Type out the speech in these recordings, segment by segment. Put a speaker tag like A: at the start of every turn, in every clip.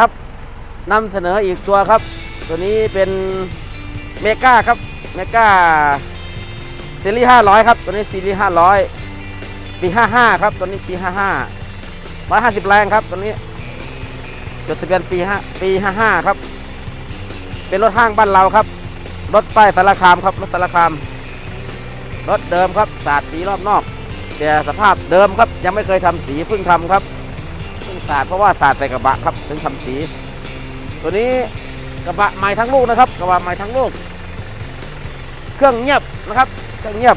A: ครับนำเสนออีกตัวครับ ตัวนี้เป็นเมกาครับเมกาซีรีส์500 ครับ ตัวนี้ซีรีส์500 ปี 55 ครับ ตัวนี้ปี 55 150 แรงครับ ตัวนี้จดทะเบียนปี5ปี 55 ครับ เป็นรถห้างบ้านเราครับ รถป้ายสารคามครับ รถสารคาม รถเดิมครับ สาดสีรอบนอก แต่สภาพเดิมครับ ยังไม่เคยทำสีเพิ่งทำครับ เพิ่งสาดเพราะว่าสาดใส่กระบะครับถึงทำสี ตัวนี้กระบะใหม่ทั้งลูกนะครับ กระบะใหม่ทั้งลูก เครื่องเงียบนะครับ เครื่องเงียบ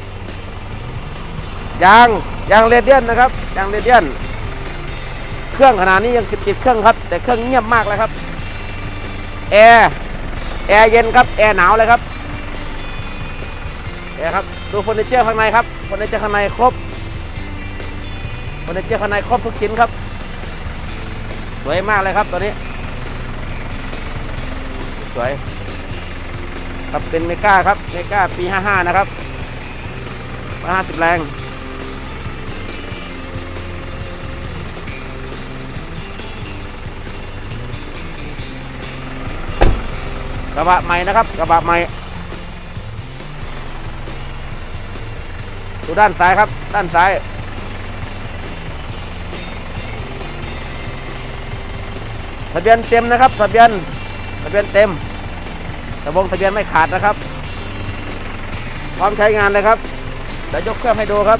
A: ยางยางเรเดียนนะครับ ยางเรเดียน เครื่องขนาดนี้ยังติดเครื่องครับ แต่เครื่องเงียบมากเลยครับ แอร์แอร์เย็นครับ แอร์หนาวเลยครับแอร์ครับ ดูเฟอร์นิเจอร์ข้างในครับ เฟอร์นิเจอร์ข้างในครบเฟอร์นิเจอร์ข้างในครบทุกชิ้นครับ สวยมากเลยครับตัวนี้ สวย ครับเป็นเมกาครับเมกาปี55นะครับ50แรงกระบะใหม่นะครับกระบะใหม่ดูด้านซ้ายครับ ด้านซ้าย ทะเบียนเต็มนะครับ ทะเบียนทะเบียนเต็มตะบงทะเบียนไม่ขาดนะครับ พร้อมใช้งานเลยครับเดี๋ยวยกเครื่องให้ดูครับ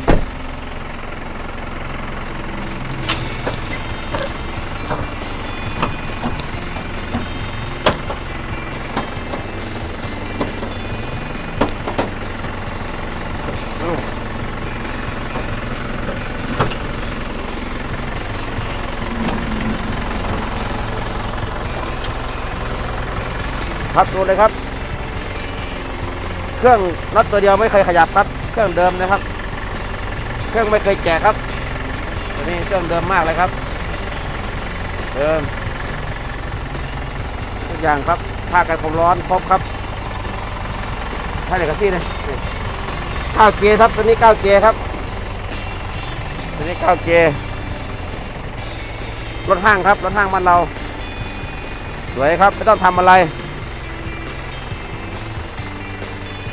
A: ครับดูเลยครับ เครื่องน็อตตัวเดียวไม่เคยขยับครับ เครื่องเดิมนะครับ เครื่องไม่เคยแกะครับตัวนี้เครื่องเดิมมากเลยครับ เดิมทุกอย่างครับผ้ากันความร้อนครบครับท่าไหนกันซี่เลยเก้าเกียร์ครับตัวนี้เก้าเกียร์ครับตัวนี้เก้าเกียร์รถห้างครับรถห้างบ้านเราสวยครับ ไม่ต้องทำอะไร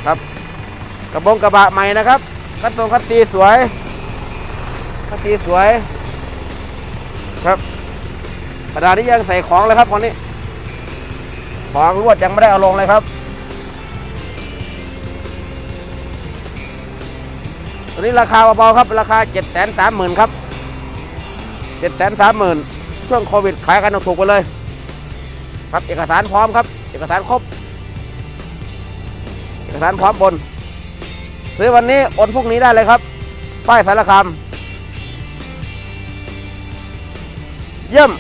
A: ครับ กระบงกระบะใหม่นะครับคัดตรงคัดตีสวยคัดตีสวย ครับขณะดานี้ยังใส่ของเลยครับคนนี้ ของลวดยังไม่ได้เอาลงเลยครับตัวนี้ราคาเบาๆครับ ราคาเจ็ดแสนสามหมื่นครับเจ็ดแสนสามหมื่นช่วงโควิดขายกันถูกไปเลย ครับเอกสารพร้อมครับ เอกสารครบ จากสารพร้อมบน ซื้อวันนี้โอนพรุ่งนี้ได้เลยครับ ป้ายสารคามเยี่ยม